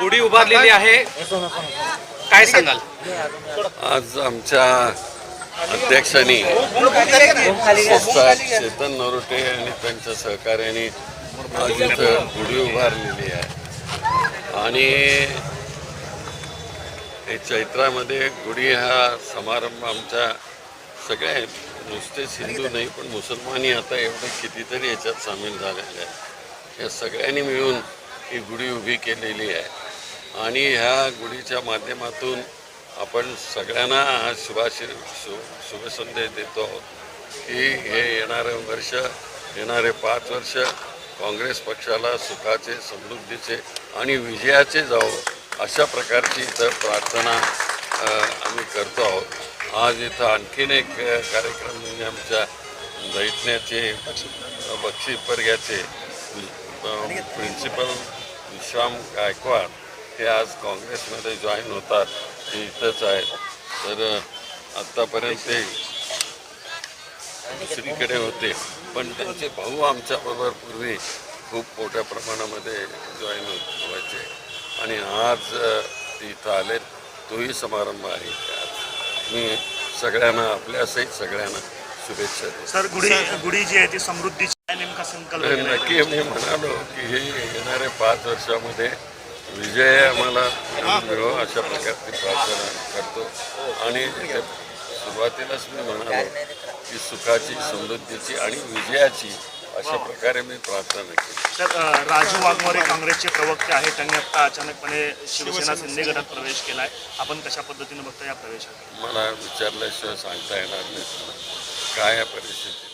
गुढी उभारलेली आहे. काय सांगाल? आज आमच्या अध्यक्षांनी चेतन नरोटे आणि त्यांच्या सहकार्याने आज इथं गुढी उभारलेली आहे. आणि हे चैत्रामध्ये गुढी हा समारंभ आमच्या सगळ्या नुसतेच हिंदू नाही पण मुसलमानही आता एवढे कितीतरी याच्यात सामील झालेले आहेत. या सगळ्यांनी मिळून ही गुढी उभी केलेली आहे. आणि ह्या गुढीच्या माध्यमातून आपण सगळ्यांना हा शुभाशी शु शुभसंदेश देतो आहोत की हे येणारं वर्ष येणारे पाच वर्ष काँग्रेस पक्षाला सुखाचे समृद्धीचे आणि विजयाचे जावो अशा प्रकारची इथं प्रार्थना आम्ही करतो आहोत. आज इथं आणखीन एक कार्यक्रम म्हणजे आमच्या दैटण्याचे बक्षी परग्याचे प्रिन्सिपल विश्राम गायकवाड हे आज काँग्रेसमध्ये जॉईन होतात ते इथंच आहेत तर आत्तापर्यंत ते दुसरीकडे होते. पण त्यांचे भाऊ आमच्याबरोबर पूर्वी खूप मोठ्या प्रमाणामध्ये जॉईन होत व्हायचे. आणि आज ते इथं आले तोही समारंभ आहे. आज मी सगळ्यांना आपल्यासहित सगळ्यांना शुभेच्छा देतो. सर गुढी गुढी जी आहे ती समृद्धीची नेमका संकल्प. नक्की मी म्हणालो की हे येणाऱ्या पाच वर्षामध्ये विजय आम्हाला मिळो अशा प्रकारची प्रार्थना करतो. आणि ते सुरुवातीलाच मी म्हणालो की सुखाची समृद्धीची आणि विजयाची अशा प्रकारे मी प्रार्थना केली. तर राजू वाघमारे काँग्रेसचे प्रवक्ते आहेत. त्यांनी आता अचानकपणे शिवसेना शिंदे गटात प्रवेश केलाय. आपण कशा पद्धतीने बघता या प्रवेशात? मला विचारल्याशिवाय सांगता येणार नाही. काय या परिस्थिती